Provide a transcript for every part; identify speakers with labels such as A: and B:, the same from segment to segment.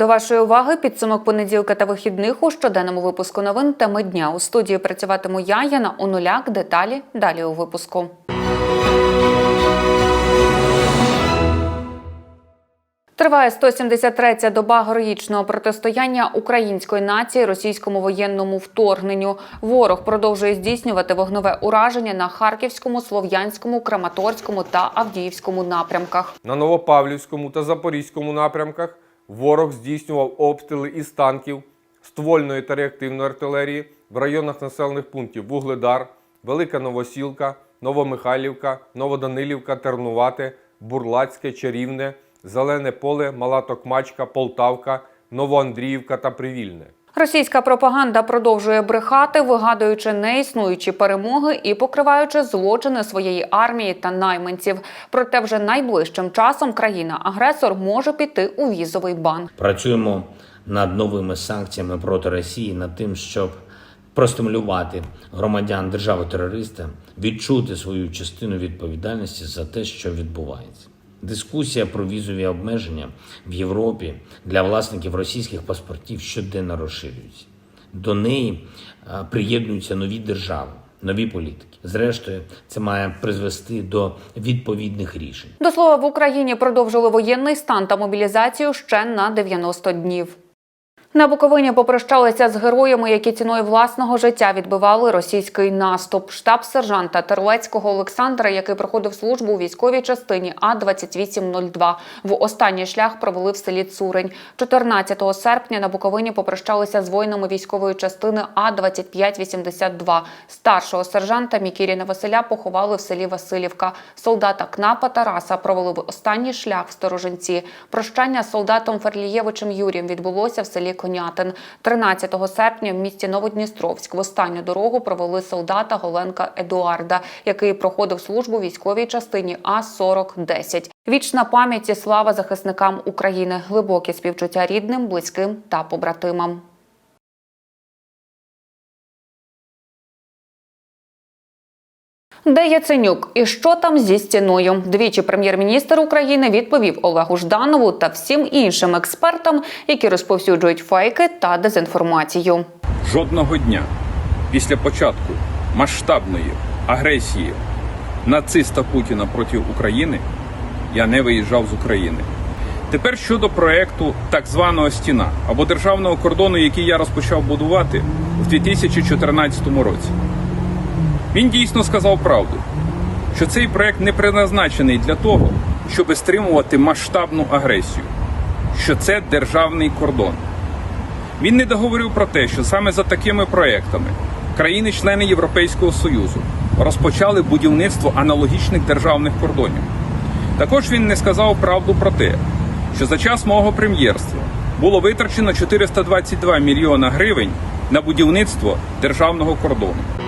A: До вашої уваги. Підсумок понеділка та вихідних у щоденному випуску новин теми дня. У студії працюватиму я, Яна Онуляк. Деталі далі у випуску. Триває 173-я доба героїчного протистояння української нації російському воєнному вторгненню. Ворог продовжує здійснювати вогневе ураження на Харківському, Слов'янському, Краматорському та Авдіївському напрямках.
B: На Новопавлівському та Запорізькому напрямках ворог здійснював обстріли із танків, ствольної та реактивної артилерії в районах населених пунктів Вугледар, Велика Новосілка, Новомихайлівка, Новоданилівка, Тернувате, Бурлацьке, Чарівне, Зелене поле, Мала Токмачка, Полтавка, Новоандріївка та Привільне.
A: Російська пропаганда продовжує брехати, вигадуючи неіснуючі перемоги і покриваючи злочини своєї армії та найманців. Проте вже найближчим часом країна-агресор може піти у візовий бан.
C: Працюємо над новими санкціями проти Росії, над тим, щоб простимулювати громадян держави-терориста відчути свою частину відповідальності за те, що відбувається. Дискусія про візові обмеження в Європі для власників російських паспортів щоденно розширюється. До неї е, приєднуються нові держави, нові політики. Зрештою, це має призвести до відповідних рішень.
A: До слова, в Україні продовжили воєнний стан та мобілізацію ще на 90 днів. На Буковині попрощалися з героями, які ціною власного життя відбивали російський наступ. Штаб сержанта Терлецького Олександра, який проходив службу у військовій частині А 2802 в останній шлях провели в селі Цурень. 14 серпня на Буковині попрощалися з воїнами військової частини А 2582 Старшого сержанта Мікіріна Василя поховали в селі Васильівка. Солдата Кнапа Тараса провели в останній шлях в Сторожинці. Прощання з солдатом Ферлієвичем Юрієм відбулося в селі Конятин. 13 серпня в місті Новодністровськ в останню дорогу провели солдата Голенка Едуарда, який проходив службу військовій частині А 4010 Вічна пам'ять і слава захисникам України, глибокі співчуття рідним, близьким та побратимам. Де Яценюк і що там зі стіною? Двічі прем'єр-міністр України відповів Олегу Жданову та всім іншим експертам, які розповсюджують фейки та дезінформацію.
D: Жодного дня після початку масштабної агресії нациста Путіна проти України я не виїжджав з України. Тепер щодо проекту так званого стіна або державного кордону, який я розпочав будувати в 2014 році. Він дійсно сказав правду, що цей проект не призначений для того, щоб стримувати масштабну агресію, що це державний кордон. Він не договорив про те, що саме за такими проектами країни-члени Європейського Союзу розпочали будівництво аналогічних державних кордонів. Також він не сказав правду про те, що за час мого прем'єрства було витрачено 422 мільйона гривень на будівництво державного кордону.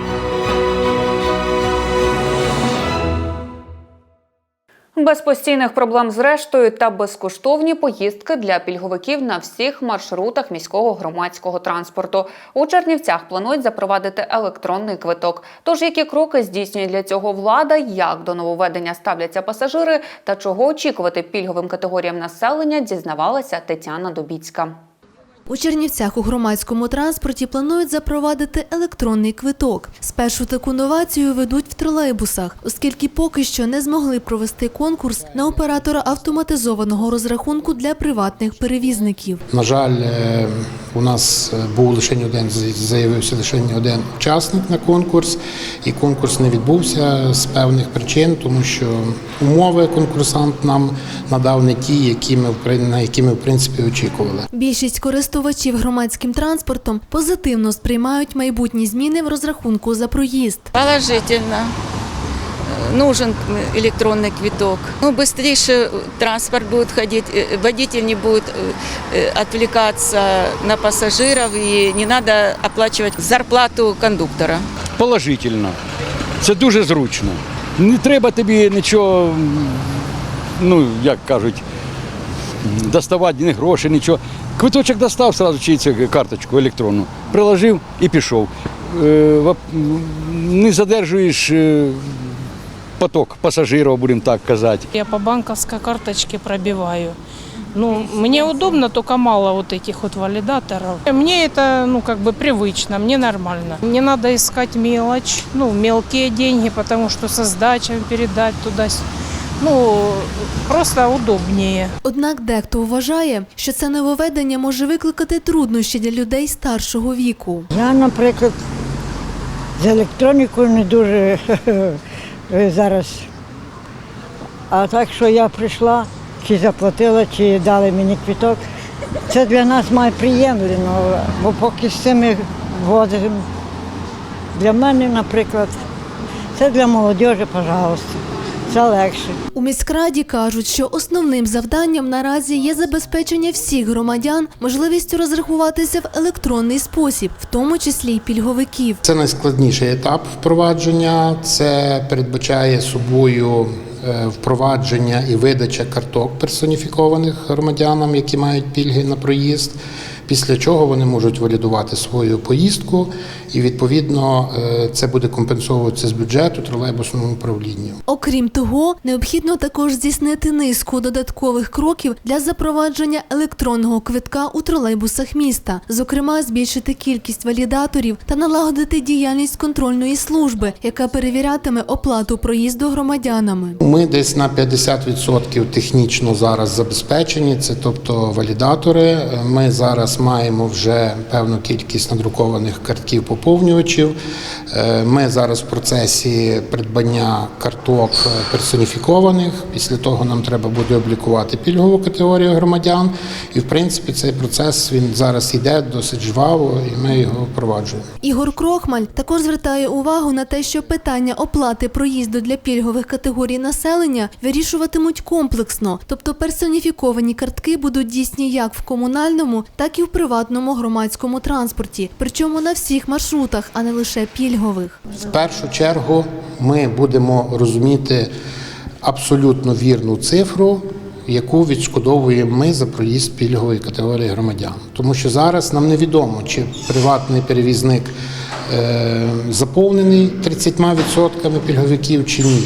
A: Без постійних проблем з рештою та безкоштовні поїздки для пільговиків на всіх маршрутах міського громадського транспорту. У Чернівцях планують запровадити електронний квиток. Тож які кроки здійснює для цього влада, як до нововведення ставляться пасажири та чого очікувати пільговим категоріям населення, дізнавалася Тетяна Дубіцька.
E: У Чернівцях у громадському транспорті планують запровадити електронний квиток. Спершу таку новацію ведуть в тролейбусах, оскільки поки що не змогли провести конкурс на оператора автоматизованого розрахунку для приватних перевізників.
F: На жаль, е, у нас е, був лише один заявився лише один учасник на конкурс, і конкурс не відбувся з певних причин, тому що умови конкурсант нам надав не ті, які ми на які ми в принципі очікували.
E: Більшість користувачів громадським транспортом позитивно сприймають майбутні зміни в розрахунку за проїзд.
G: Положительно. Э, Нужен электронный квиток. Ну, быстрее транспорт будет ходить, э, водитель не будет э, э, отвлекаться на пассажиров и не надо оплачивать зарплату кондуктора.
H: положительно. Це дуже зручно. Не треба тобі нічого, м, ну як кажуть, м, доставати ні гроші, нічого. Квиточок достав сразу чи цю карточку електронну, приложив і пішов. Е, вап- м, Не задержуєш е, поток пасажирів, будемо так казати.
I: Я по банковской карточке пробиваю. Ну, мне удобно, только мало вот этих вот валидаторов. Мне это, ну, как бы привычно, мне нормально. Не надо искать мелочь, ну, мелкие деньги, потому что со сдачами передать туда Ну, просто удобнее.
E: Однак дехто вважає, що це нововведення може викликати труднощі для людей старшого віку.
J: Я, наприклад, з електронікою не дуже зараз. А так, що я прийшла, чи заплатила, чи дали мені квіток, це для нас має приємлено, бо поки з цими возимо. Для мене, наприклад, це для молодіжі, пожалуйста. Це легше.
E: У міськраді кажуть, що основним завданням наразі є забезпечення всіх громадян можливістю розрахуватися в електронний спосіб, в тому числі й пільговиків.
F: Це найскладніший етап впровадження. Це передбачає собою е, впровадження і видача карток персоніфікованих громадянам, які мають пільги на проїзд. Після чого вони можуть валідувати свою поїздку, і відповідно е, це буде компенсовуватися з бюджету тролейбусному управлінню.
E: Окрім того, необхідно також здійснити низку додаткових кроків для запровадження електронного квитка у тролейбусах міста, зокрема, збільшити кількість валідаторів та налагодити діяльність контрольної служби, яка перевірятиме оплату проїзду громадянами.
F: Ми десь на 50% технічно зараз забезпечені. Це тобто валідатори. Ми зараз маємо вже певну кількість надрукованих картків поповнювачів. Е, Ми зараз в процесі придбання карток персоніфікованих. Після того нам треба буде облікувати пільгову категорію громадян. І в принципі цей процес він зараз йде досить жваво, і ми його впроваджуємо.
E: Ігор Крохмаль також звертає увагу на те, що питання оплати проїзду для пільгових категорій населення вирішуватимуть комплексно, тобто персоніфіковані картки будуть дійсні як в комунальному, так і в приватному громадському транспорті, причому на всіх маршрутах, а не лише пільгових.
F: В першу чергу ми будемо розуміти абсолютно вірну цифру, яку відшкодовуємо ми за проїзд пільгової категорії громадян. Тому що зараз нам невідомо, чи приватний перевізник е, заповнений 30% пільговиків чи ні.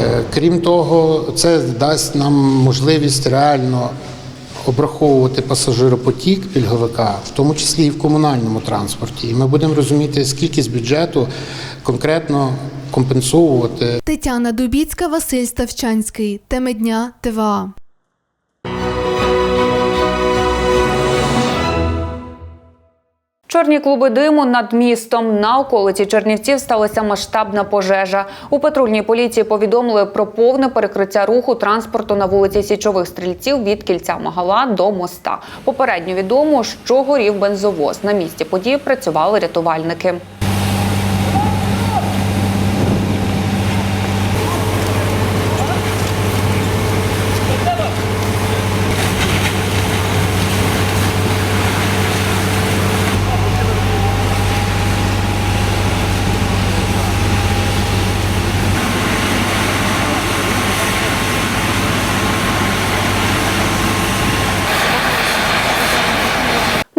F: Е, Крім того, це дасть нам можливість реально обраховувати пасажиропотік пільговика, в тому числі і в комунальному транспорті. І ми будемо розуміти, скільки з бюджету конкретно компенсовувати
E: Тетяна Дубіцька, Василь Ставчанський. Теми дня ТВА.
A: Чорні клуби диму над містом на околиці Чернівців сталася масштабна пожежа. У патрульній поліції повідомили про повне перекриття руху транспорту на вулиці Січових стрільців від кільця Магала до моста. Попередньо відомо, що горів бензовоз. На місці події працювали рятувальники.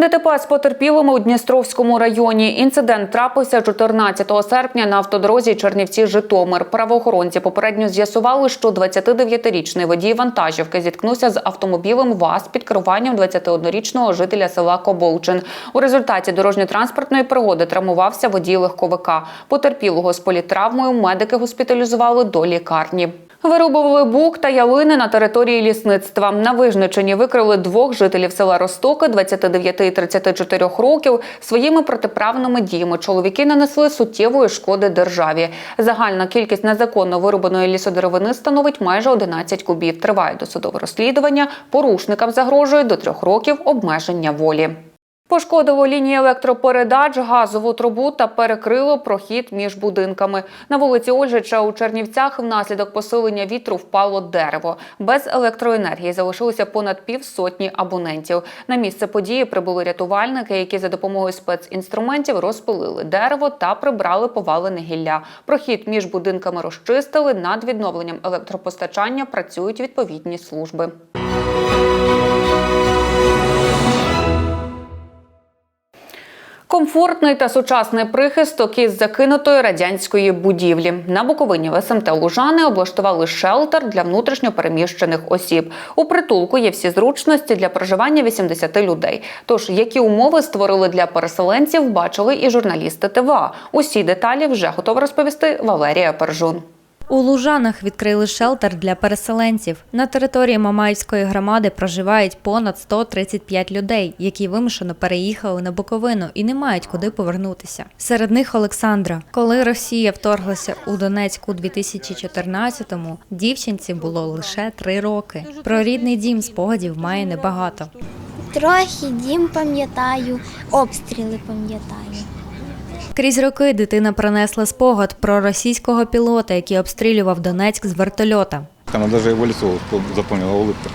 A: ДТП з потерпілими у Дністровському районі. Інцидент трапився 14 серпня на автодорозі Чернівці-Житомир. Правоохоронці попередньо з'ясували, що 29-річний водій вантажівки зіткнувся з автомобілем ВАЗ під керуванням 21-річного жителя села Коболчин. У результаті дорожньо-транспортної пригоди травмувався водій легковика. Потерпілого з політравмою медики госпіталізували до лікарні. Вирубували бук та ялини на території лісництва. На Вижничині викрили двох жителів села Ростоки 29 і 34 років. Своїми протиправними діями чоловіки нанесли суттєвої шкоди державі. Загальна кількість незаконно вирубаної лісодеревини становить майже 11 кубів. Триває досудове розслідування. Порушникам загрожує до трьох років обмеження волі. Пошкодило лінії електропередач, газову трубу та перекрило прохід між будинками. На вулиці Ольжича у Чернівцях внаслідок посилення вітру впало дерево. Без електроенергії залишилося понад півсотні абонентів. На місце події прибули рятувальники, які за допомогою спецінструментів розпилили дерево та прибрали повалене гілля. Прохід між будинками розчистили. Над відновленням електропостачання працюють відповідні служби. Комфортний та сучасний прихисток із закинутої радянської будівлі. На Буковині в СМТ Лужани облаштували шелтер для внутрішньопереміщених осіб. У притулку є всі зручності для проживання 80 людей. Тож, які умови створили для переселенців, бачили і журналісти ТВА. Усі деталі вже готова розповісти Валерія Пержун.
K: У Лужанах відкрили шелтер для переселенців. На території Мамаївської громади проживають понад 135 людей, які вимушено переїхали на Буковину і не мають куди повернутися. Серед них Олександра. Коли Росія вторглася у Донецьк у 2014-му, дівчинці було лише три роки. Про рідний дім спогадів має небагато.
L: Трохи дім пам'ятаю, обстріли пам'ятаю.
K: Крізь роки дитина пронесла спогад про російського пілота, який обстрілював Донецьк з вертольота.
M: Она даже его лицо запомнила улыбка.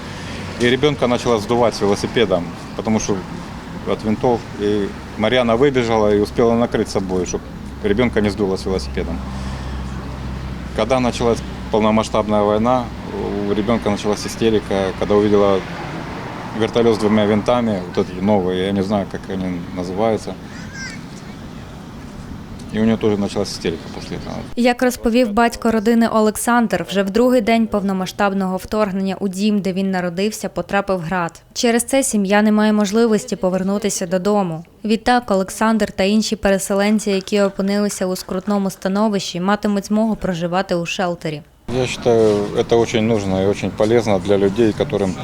M: И ребенка начала сдувать с велосипедом, потому что от винтов. И Марьяна выбежала и успела накрыть собой, чтобы ребенка не сдуло с велосипедом. Когда началась полномасштабная война, у ребенка началась истерика, когда увидела вертолет с двумя винтами, вот эти новые, я не знаю, как они называются. И у нее тоже началась истерика после этого.
K: Як розповів батько родини Олександр, вже в другий день повномасштабного вторгнення у дім, де він народився, потрапив град. Через це сім'я не має можливості повернутися додому. Відтак Олександр та інші переселенці, які опинилися у скрутному становищі, матимуть змогу проживати у шелтері.
M: Я считаю, это очень нужно и очень полезно для людей, которым,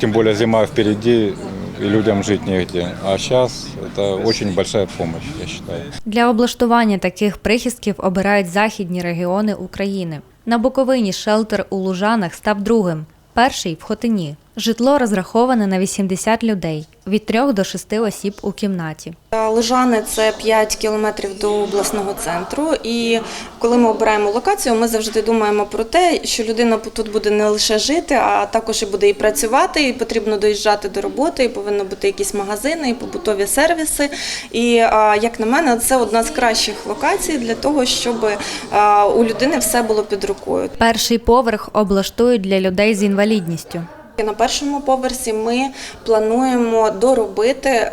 M: тем более зима впереди, и людям жить негде. А сейчас это очень большая помощь, я считаю.
K: Для облаштування таких прихистків обирають західні регіони України. На Буковині шелтер у Лужанах став другим. Перший в Хотині. Житло розраховане на 80 людей, від 3 до 6 осіб у кімнаті.
N: Лежани це 5 кілометрів до обласного центру. І коли ми обираємо локацію, ми завжди думаємо про те, що людина тут буде не лише жити, а також і буде і працювати, і потрібно доїжджати до роботи, і повинні бути якісь магазини, і побутові сервіси. І як на мене, це одна з кращих локацій для того, щоб у людини все було під рукою.
K: Перший поверх облаштують для людей з інвалідністю.
N: На першому поверсі ми плануємо доробити е,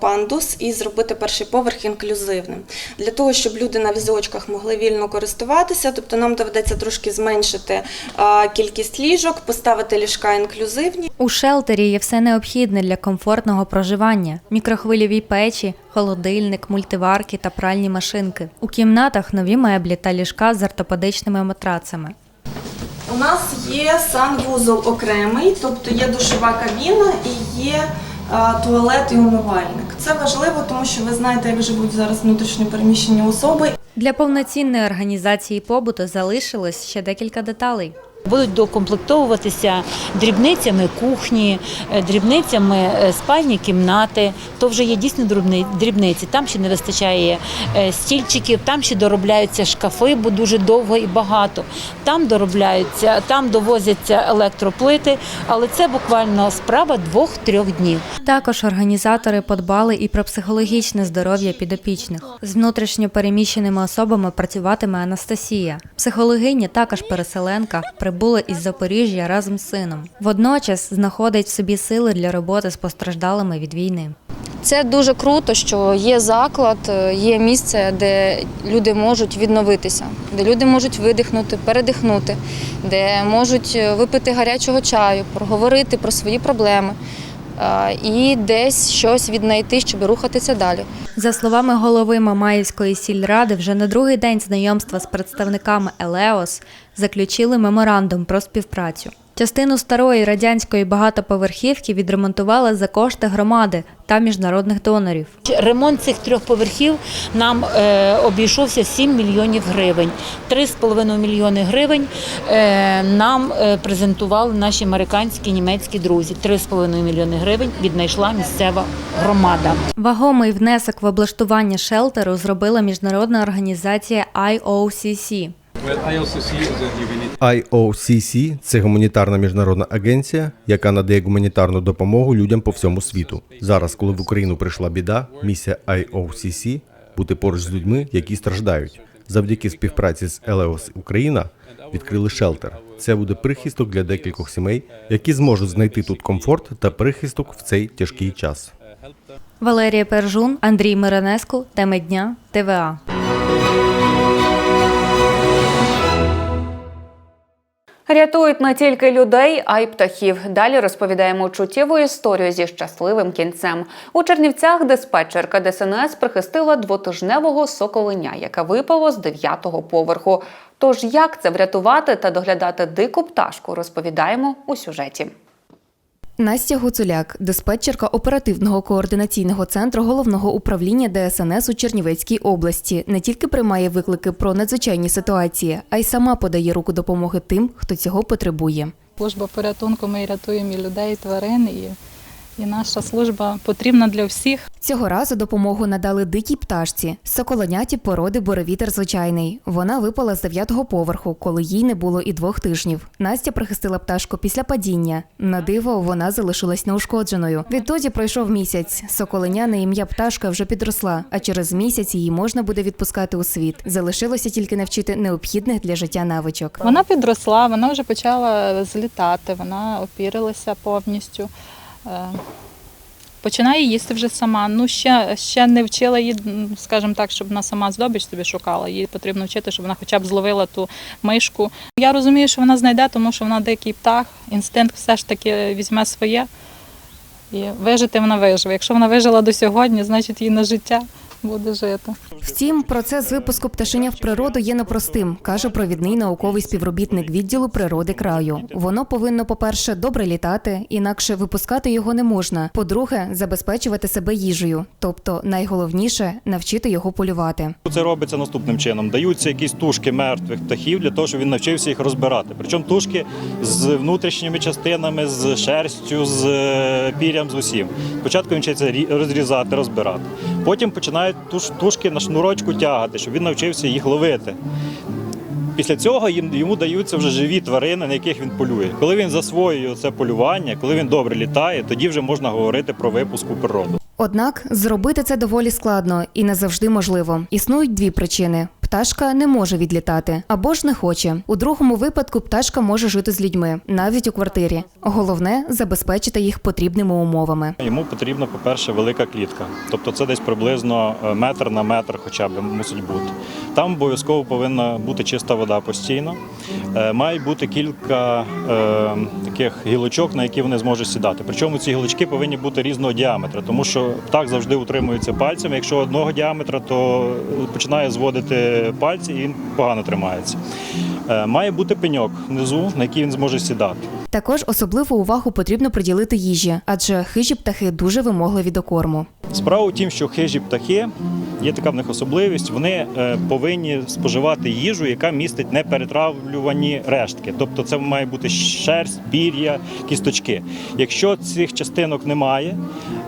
N: пандус і зробити перший поверх інклюзивним. Для того, щоб люди на візочках могли вільно користуватися, тобто нам доведеться трошки зменшити е, кількість ліжок, поставити ліжка інклюзивні.
K: У шелтері є все необхідне для комфортного проживання: мікрохвильові печі, холодильник, мультиварки та пральні машинки. У кімнатах нові меблі та ліжка з ортопедичними матрацами.
N: У нас є санвузол окремий, тобто є душова кабіна і є е, туалет і умивальник. Це важливо, тому що ви знаєте, як живуть зараз внутрішньопереміщені особи.
K: Для повноцінної організації побуту залишилось ще декілька деталей.
O: Будуть докомплектовуватися дрібницями кухні, е, дрібницями е, спальні кімнати. То вже є дійсно дрібниці. Там ще не вистачає е, стільчиків, там ще доробляються шкафи, бо дуже довго і багато. Там доробляються, там довозяться електроплити, але це буквально справа двох-трьох днів.
K: Також організатори подбали і про психологічне здоров'я підопічних. З внутрішньо переміщеними особами працюватиме Анастасія. Психологиня, також переселенка, прибула із Запоріжжя разом з сином. Водночас знаходить в собі сили для роботи з постраждалими від війни.
P: Це дуже круто, що є заклад, е, є місце, де люди можуть відновитися, де люди можуть видихнути, передихнути, де можуть е, випити гарячого чаю, проговорити про свої проблеми е, і десь щось віднайти, щоб рухатися далі.
K: За словами голови Мамаївської сільради, вже на другий день знайомства з представниками Елеос заключили меморандум про співпрацю. Частину старої радянської багатоповерхівки відремонтували за кошти громади та міжнародних донорів.
O: Ремонт цих трьох поверхів нам е, обійшовся в 7 мільйонів гривень. 3,5 мільйони гривень е, нам е, презентували наші американські німецькі друзі. 3,5 мільйони гривень віднайшла місцева громада.
K: Вагомий внесок в облаштування шелтеру зробила міжнародна організація IOCC.
Q: IOCC – це гуманітарна міжнародна агенція, яка надає гуманітарну допомогу людям по всьому світу. Зараз, коли в Україну прийшла біда, місія IOCC – бути поруч з людьми, які страждають. Завдяки співпраці з Елеос Україна відкрили шелтер. Це буде прихисток для декількох сімей, які зможуть знайти тут комфорт та прихисток в цей тяжкий час.
K: Валерія Пержун, Андрій Миронеску, теми дня, ТВА.
A: Рятують не тільки людей, а й птахів. Далі розповідаємо чуттєву історію зі щасливим кінцем. У Чернівцях диспетчерка ДСНС прихистила двотижневого соколеня, яке випало з дев'ятого поверху. Тож як це врятувати та доглядати дику пташку, розповідаємо у сюжеті.
R: Настя Гуцуляк, диспетчерка оперативного координаційного центру головного управління ДСНС у Чернівецькій області, не тільки приймає виклики про надзвичайні ситуації, а й сама подає руку допомоги тим, хто цього потребує.
S: Служба порятунку ми рятуємо і людей, і тварин, і, і наша служба потрібна для всіх.
R: Цього разу допомогу надали дикій пташці, соколеняті породи боровітер звичайний. Вона випала з дев'ятого поверху, коли їй не було і двох тижнів. Настя прихистила пташку після падіння. На диво, вона залишилась неушкодженою. Відтоді пройшов місяць. Соколеня на ім'я пташка вже підросла, а через місяць її можна буде відпускати у світ. Залишилося тільки навчити необхідних для життя навичок.
S: Вона підросла, вона вже почала злітати, вона опірилася повністю. Е, Починає їсти вже сама. Ну, ще, ще не вчила її, скажімо так, щоб вона сама здобич собі шукала. Їй потрібно вчити, щоб вона хоча б зловила ту мишку. Я розумію, що вона знайде, тому що вона дикий птах, інстинкт все ж таки візьме своє. І вижити вона виживе. Якщо вона вижила до сьогодні, значить їй на життя буде жити.
R: Втім, процес випуску пташеня в природу є непростим, каже провідний науковий співробітник відділу природи краю. Воно повинно, по-перше, добре літати, інакше випускати його не можна. По-друге, забезпечувати себе їжею, тобто найголовніше навчити його полювати.
T: Це робиться наступним чином: даються якісь тушки мертвих птахів для того, щоб він навчився їх розбирати. Причому тушки з внутрішніми частинами, з шерстю, з е, пір'ям, з усім. Спочатку він вчиться рі- розрізати, розбирати. Потім починають туш, тушки на шнурочку тягати, щоб він навчився їх ловити. Після цього йому даються вже живі тварини, на яких він полює. Коли він засвоює це полювання, коли він добре літає, тоді вже можна говорити про випуск у природу.
R: Однак зробити це доволі складно і не завжди можливо. Існують дві причини. Пташка не може відлітати або ж не хоче. У другому випадку пташка може жити з людьми, навіть у квартирі. Головне забезпечити їх потрібними умовами.
T: Йому потрібна, по-перше, велика клітка. Тобто це десь приблизно е, метр на метр хоча б мусить бути. Там обов'язково повинна бути чиста вода постійно. Е, Має бути кілька е, таких гілочок, на які вони зможуть сідати. Причому ці гілочки повинні бути різного діаметра, тому що птах завжди утримується пальцями. Якщо одного діаметра, то починає зводити пальці і він погано тримається. Е, Має бути пеньок внизу, на який він зможе сідати.
R: Також особливу увагу потрібно приділити їжі, адже хижі птахи дуже вимогливі до корму.
T: Справа в тім, що хижі птахи є така в них особливість. Вони е, повинні споживати їжу, яка містить неперетравлювані рештки. Тобто це має бути шерсть, пір'я, кісточки. Якщо цих частинок немає,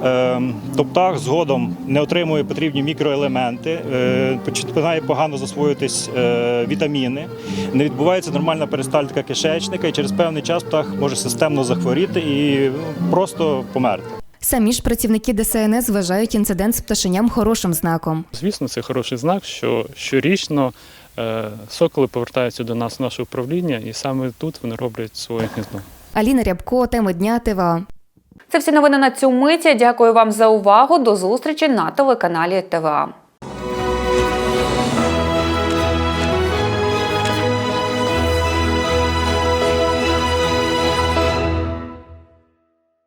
T: е, то птах згодом не отримує потрібні мікроелементи, е, починає погано засвоюватись е, вітаміни, не відбувається нормальна перистальтика кишечника, і через певний час птах може системно захворіти і ну, просто померти.
R: Самі ж працівники ДСНС вважають інцидент з пташеням хорошим знаком.
U: Звісно, це хороший знак, що щорічно е, соколи повертаються до нас в наше управління, і саме тут вони роблять своє гніздо.
R: Аліна Рябко, теми дня ТВА.
A: Це всі новини на цю миті. Дякую вам за увагу. До зустрічі на телеканалі ТВА.